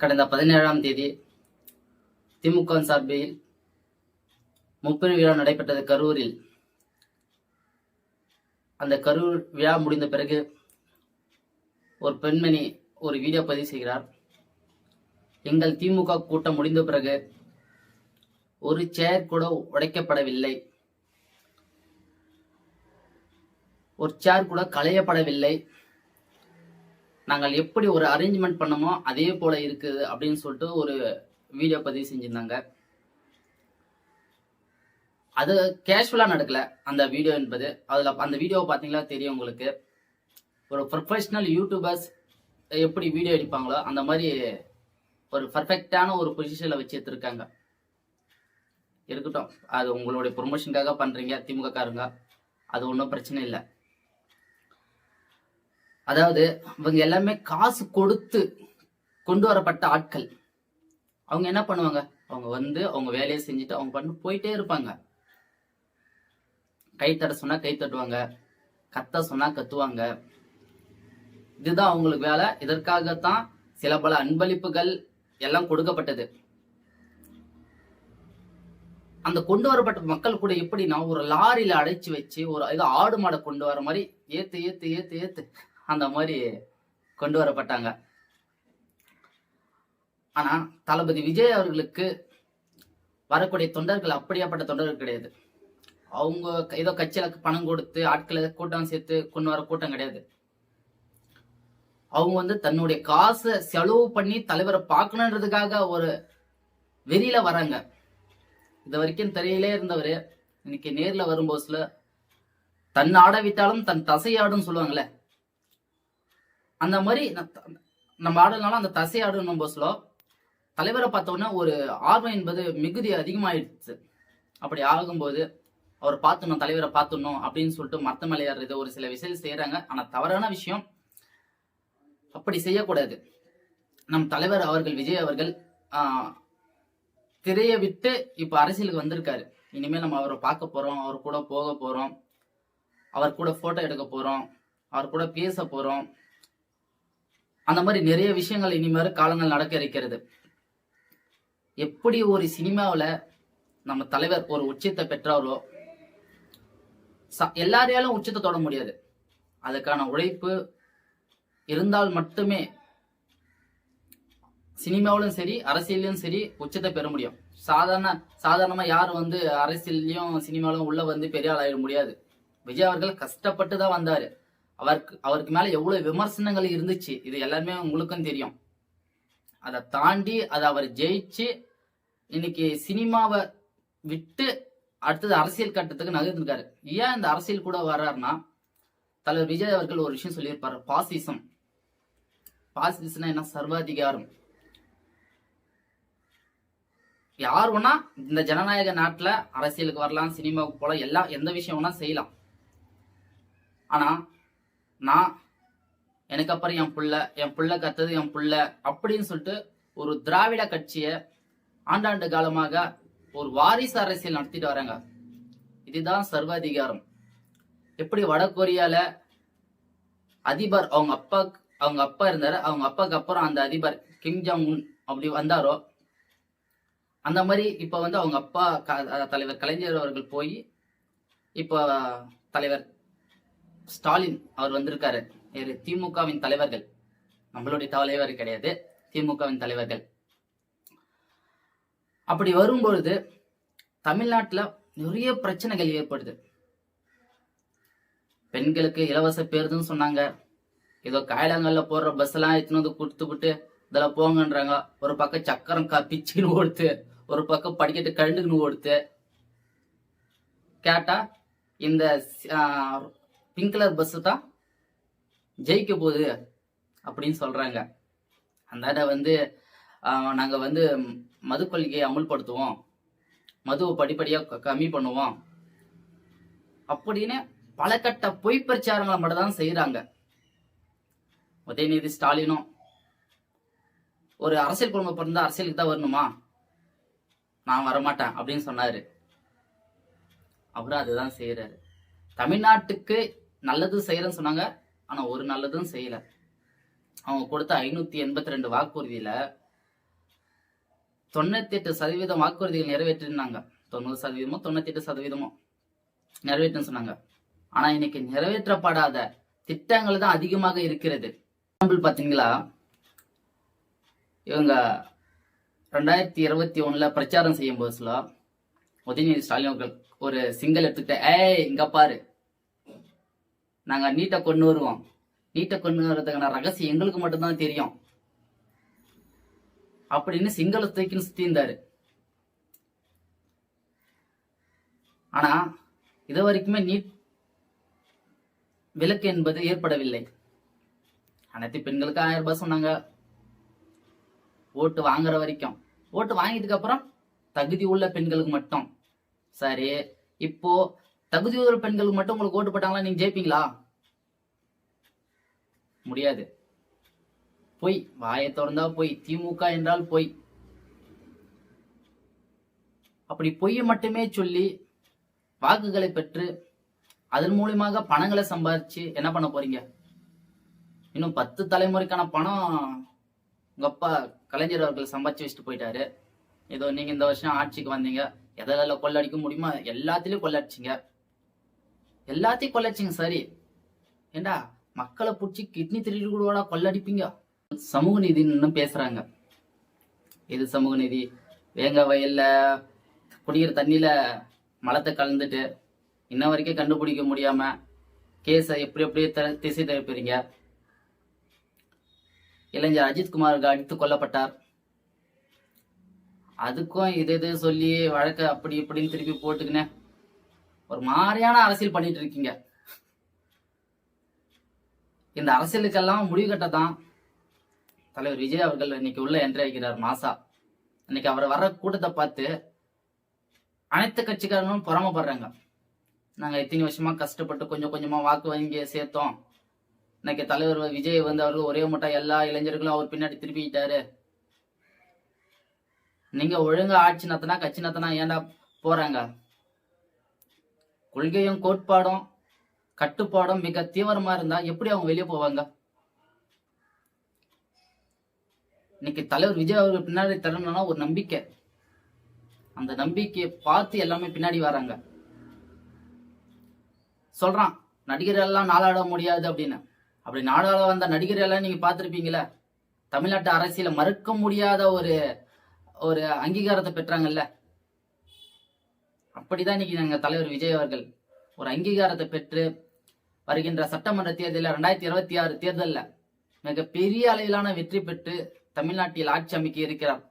கடந்த பதினேழாம் தேதி திமுக சார்பில் முப்பெரும் விழா நடைபெற்றது கரூரில். அந்த கரூர் விழா முடிந்த பிறகு ஒரு பெண்மணி ஒரு வீடியோ பதிவு செய்கிறார். எங்கள் திமுக கூட்டம் முடிந்த பிறகு ஒரு சேர் கூட உடைக்கப்படவில்லை. ஒரு சேர் கூட களையப்படவில்லை. நாங்கள் எப்படி ஒரு அரேஞ்ச்மெண்ட் பண்ணமோ அதே போல இருக்குது அப்படின்னு சொல்லிட்டு ஒரு வீடியோ பதிவு செஞ்சிருந்தாங்க. அது கேஷுவலாக நடக்கல அந்த வீடியோ என்பது. அதில் அந்த வீடியோவை பார்த்தீங்களா? தெரியும் உங்களுக்கு. ஒரு ப்ரொஃபஷ்னல் யூடியூபர்ஸ் எப்படி வீடியோ எடுப்பாங்களோ அந்த மாதிரி ஒரு பர்ஃபெக்டான ஒரு பொசிஷனில் வச்சு எடுத்துருக்காங்க. இருக்கட்டும். அது உங்களுடைய ப்ரொமோஷனுக்காக பண்ணுறீங்க திமுக காரங்க அது ஒன்றும் பிரச்சனை இல்லை. அதாவது இவங்க எல்லாமே காசு கொடுத்து கொண்டு வரப்பட்ட ஆட்கள். அவங்க என்ன பண்ணுவாங்க? அவங்க வந்து அவங்க வேலையை செஞ்சுட்டு அவங்க பண்ணு போயிட்டே இருப்பாங்க. கை தட்ட சொன்னா கை தட்டுவாங்க. கத்த சொன்னா கத்துவாங்க. இதுதான் அவங்களுக்கு வேலை. இதற்காகத்தான் சில பல அன்பளிப்புகள் எல்லாம் கொடுக்கப்பட்டது. அந்த கொண்டு வரப்பட்ட மக்கள் கூட எப்படின்னா ஒரு லாரியில அடைச்சு வச்சு ஒரு இது ஆடு மாடை கொண்டு வர மாதிரி ஏத்து ஏத்து ஏத்து ஏத்து அந்த மாதிரி கொண்டு வரப்பட்டாங்க. ஆனா தளபதி விஜய் அவர்களுக்கு வரக்கூடிய தொண்டர்கள் அப்படியாப்பட்ட தொண்டர்கள் கிடையாது. அவங்க ஏதோ கட்சியில பணம் கொடுத்து ஆட்களை கூட்டம் சேர்த்து கொண்டு வர கூட்டம் கிடையாது. அவங்க வந்து தன்னுடைய காசை செலவு பண்ணி தலைவரை பார்க்கணுன்றதுக்காக ஒரு வெறியில வராங்க. இது வரைக்கும் தெரியலே இருந்தவர் இன்னைக்கு நேர்ல வரும்போதுல தன் ஆட விட்டாலும் தன் தசையாடும் சொல்லுவாங்களே அந்த மாதிரி நம்ம ஆடுனாலும் அந்த தசை ஆடணும் போஸ்ல தலைவரை பார்த்தோன்னா ஒரு ஆர்வம் என்பது மிகுதி அதிகமாயிடுச்சு. அப்படி ஆகும்போது அவர் பார்த்துணும் தலைவரை பார்த்துணும் அப்படின்னு சொல்லிட்டு மரத்த மேலே ஏறுறது ஒரு சில விஷயம் செய்யறாங்க ஆனா தவறான விஷயம் அப்படி செய்யக்கூடாது. நம் தலைவர் அவர்கள் விஜய் அவர்கள் திரையை விட்டு இப்ப அரசியலுக்கு வந்திருக்காரு. இனிமேல் நம்ம அவரை பார்க்க போறோம் அவர் கூட போக போறோம் அவர் கூட போட்டோ எடுக்க போறோம் அவர் கூட பேச போறோம். அந்த மாதிரி நிறைய விஷயங்கள் இனிமேல் காலங்கள் நடக்க இருக்கிறது. எப்படி ஒரு சினிமாவில் நம்ம தலைவர் ஒரு உச்சத்தை பெற்றாரோ ச- எல்லாரையாலும் உச்சத்தை தொட முடியாது. அதுக்கான உழைப்பு இருந்தால் மட்டுமே சினிமாவிலும் சரி அரசியல்லையும் சரி உச்சத்தை பெற முடியும். சாதாரண சாதாரணமா யார் வந்து அரசியல்லையும் சினிமாவிலும் உள்ள வந்து பெரிய ஆள் ஆகிட முடியாது. விஜய் அவர்கள் கஷ்டப்பட்டு தான் வந்தாரு. அவருக்கு அவருக்கு மேல எவ்வளவு விமர்சனங்கள் இருந்துச்சு இது எல்லாருமே உங்களுக்கும் தெரியும். அதை தாண்டி அதை அவர் ஜெயிச்சு இன்னைக்கு சினிமாவை விட்டு அடுத்தது அரசியல் கட்டத்துக்கு நகர்ந்திருக்காரு. ஏன் இந்த அரசியல் கூட வர்றாருன்னா தலைவர் விஜய் அவர்கள் ஒரு விஷயம் சொல்லியிருப்பாரு பாசிசம். பாசிசம்னா என்ன? சர்வாதிகாரம். யார் வேணா இந்த ஜனநாயக நாட்டில் அரசியலுக்கு வரலாம் சினிமாவுக்கு போகலாம் எல்லாம் எந்த விஷயம் வேணா செய்யலாம். ஆனால் நான் எனக்கு அப்புறம் என் புள்ள என் புள்ள கத்தது என் புள்ள அப்படின்னு சொல்லிட்டு ஒரு திராவிட கட்சியை ஆண்டாண்டு காலமாக ஒரு வாரிசு அரசியல் நடத்திட்டு வராங்க. இதுதான் சர்வாதிகாரம். எப்படி வட கொரியால அதிபர் அவங்க அப்பா அவங்க அப்பா இருந்தாரு அவங்க அப்பாக்கு அப்புறம் அந்த அதிபர் கிம் ஜாங் உன் அப்படி வந்தாரோ அந்த மாதிரி இப்ப வந்து அவங்க அப்பா க- தலைவர் கலைஞர் அவர்கள் போய் இப்போ தலைவர் ஸ்டாலின் அவர் வந்திருக்காரு. இவரு திமுகவின் தலைவர்கள். நம்மளுடைய தலைவர் கிடையாது. திமுகவின் தலைவர்கள். அப்படி வரும்பொழுது தமிழ்நாட்டில் நிறைய பிரச்சனைகள் ஏற்படுது. பெண்களுக்கு இலவச பேருந்துன்னு சொன்னாங்க. ஏதோ காயலாங்கல்ல போடுற பஸ் எல்லாம் எடுத்துன்னு வந்து கொடுத்துக்கிட்டு இதில் போங்கன்றாங்க. ஒரு பக்கம் சக்கரம் கா பிச்சுன்னு ஓடுத்து ஒரு பக்கம் படிக்கட்டு கழுண்டுக்குன்னு ஓடுத்து கேட்டா இந்த பிங்க் கலர் பஸ்ஸு தான் ஜெயிக்க போகுது அப்படின்னு சொல்கிறாங்க அந்த வந்து நாங்கள் வந்து மது கொள்கையை அமுல்படுத்துவோம். மதுவை படிப்படியாக க- கம்மி பண்ணுவோம். அப்படின்னு பல கட்ட பொய் பிரச்சாரங்களை மட்டும் தான் செய்கிறாங்க உதயநிதி ஸ்டாலினும் ஒரு அரசியல் குடும்பம் பிறந்தா அரசியலுக்கு தான் வரணுமா? நான் வரமாட்டேன் அப்படின்னு சொன்னாரு. அவரும் அதுதான் செய்யறாரு தமிழ்நாட்டுக்கு நல்லது செய்யறேன்னு சொன்னாங்க. ஆனா ஒரு நல்லதும் செய்யல. அவங்க கொடுத்த ஐநூத்தி எண்பத்தி ரெண்டு வாக்குறுதியில தொண்ணூத்தி எட்டு சதவீதம் வாக்குறுதிகள் நிறைவேற்றினாங்க தொண்ணூறு சதவீதமோ தொண்ணூத்தி எட்டு சதவீதமோ நிறைவேற்றுன்னு சொன்னாங்க. ஆனா இன்னைக்கு நிறைவேற்றப்படாத திட்டங்கள் தான் அதிகமாக இருக்கிறது. எக்ஸாம்பிள் பாத்தீங்களா இவங்க ரெண்டாயிரத்தி இருபத்தி ஒண்ணுல பிரச்சாரம் செய்யும் போதுல உதயநிதி ஸ்டாலின் அவர்கள் ஒரு சிங்கல் எடுத்துக்கிட்ட ஏய் இங்க பாரு நாங்க நீட்டை கொண்டு வருவோம். நீட்டை கொண்டு வர்றதுக்கான ரகசியம் எங்களுக்கு மட்டும்தான் தெரியும். அப்படின்னு சிங்கள தூக்கின்னு சுத்தி இருந்தாரு. ஆனா இது வரைக்குமே நீட் விலக்கு என்பது ஏற்படவில்லை. அனைத்து பெண்களுக்கு ஆயிரம் ரூபாய் சொன்னாங்க. ஓட்டு வாங்குற வரைக்கும். ஓட்டு வாங்கிட்டதுக்கு அப்புறம் தகுதி உள்ள பெண்களுக்கு மட்டும். சரி இப்போ தகுதி உள்ள பெண்களுக்கு மட்டும் உங்களுக்கு ஓட்டு போட்டாங்களா? நீங்க ஜெயிப்பீங்களா? முடியாது. பொய் வாயை திறந்தா பொய் திமுக என்றால் பொய். அப்படி பொய்யை மட்டுமே சொல்லி வாக்குகளை பெற்று அதன் மூலியமாக பணங்களை சம்பாதிச்சு என்ன பண்ண போறீங்க? இன்னும் பத்து தலைமுறைக்கான பணம் உங்க அப்பா கலைஞர் அவர்கள் சம்பாதிச்சு வச்சுட்டு போயிட்டாரு. ஏதோ நீங்க இந்த வருஷம் ஆட்சிக்கு வந்தீங்க. எதில் கொள்ளடிக்க முடியுமா எல்லாத்துலயும் கொள்ளடிச்சிங்க. எல்லாத்தையும் கொள்ளடிச்சிங்க சரி. ஏண்டா? மக்களை பிடிச்சி கிட்னி திருடுகளோட கூட கொள்ளடிப்பீங்க. சமூக நீதினு பேசுறாங்க. இது சமூக நீதி? வேங்க வயல்ல குடிக்கிற தண்ணியில மலத்தை கலந்துட்டு இன்ன வரைக்கும் கண்டுபிடிக்க முடியாம கேஸை எப்படி எப்படியே த- திசை திருப்பிறீங்க. இளைஞர் அஜித்குமாருக்கு அடித்து கொல்லப்பட்டார். அதுக்கும் இது இது சொல்லி வழக்க அப்படி இப்படின்னு திருப்பி போட்டுக்கினேன் ஒரு மாதிரியான அரசியல் பண்ணிட்டு இருக்கீங்க. இந்த அரசியலுக்கெல்லாம் முடிவு கட்டதான் தலைவர் விஜய் அவர்கள் இன்னைக்கு உள்ள என்ட்ரி வைக்கிறார் மாசா. இன்னைக்கு அவர் வர்ற கூட்டத்தை பார்த்து அனைத்து கட்சிக்காரங்களும் பொறாமப்படுறாங்க. நாங்கள் இத்தனை வருஷமா கஷ்டப்பட்டு கொஞ்சம் கொஞ்சமா வாக்கு வாங்கி சேர்த்தோம். இன்னைக்கு தலைவர் விஜய் வந்து அவர்கள் ஒரே மட்டும் எல்லா இளைஞர்களும் அவர் பின்னாடி திருப்பிக்கிட்டாரு நீங்க ஒழுங்கா ஆட்சி நடத்தினா கட்சி நடத்தினா ஏன்டா போறாங்க? கொள்கையும் கோட்பாடும் கட்டுப்பாடும் மிக தீவிரமா இருந்தா எப்படி அவங்க வெளியே போவாங்க? இன்னைக்கு தலைவர் விஜய் அவர்கள் பின்னாடி தரணும்னா ஒரு நம்பிக்கை. அந்த நம்பிக்கையை பார்த்து எல்லாமே பின்னாடி வராங்க. சொல்றான் நடிகர் எல்லாம் நாளாட முடியாது அப்படின்னு. அப்படி நாடாள வந்த நடிகர் எல்லாம் நீங்க பார்த்துருப்பீங்களே தமிழ்நாட்டு அரசியல மறுக்க முடியாத ஒரு ஒரு அங்கீகாரத்தை பெற்றாங்கல்ல? அப்படிதான் இன்னைக்கு நாங்க தலைவர் விஜய் அவர்கள் ஒரு அங்கீகாரத்தை பெற்று வருகின்ற சட்டமன்ற தேர்தலில் ரெண்டாயிரத்தி இருபத்தி ஆறு தேர்தலில் மிக பெரிய அளவிலான வெற்றி பெற்று தமிழ்நாட்டில் ஆட்சி அமைக்க இருக்கிறார்.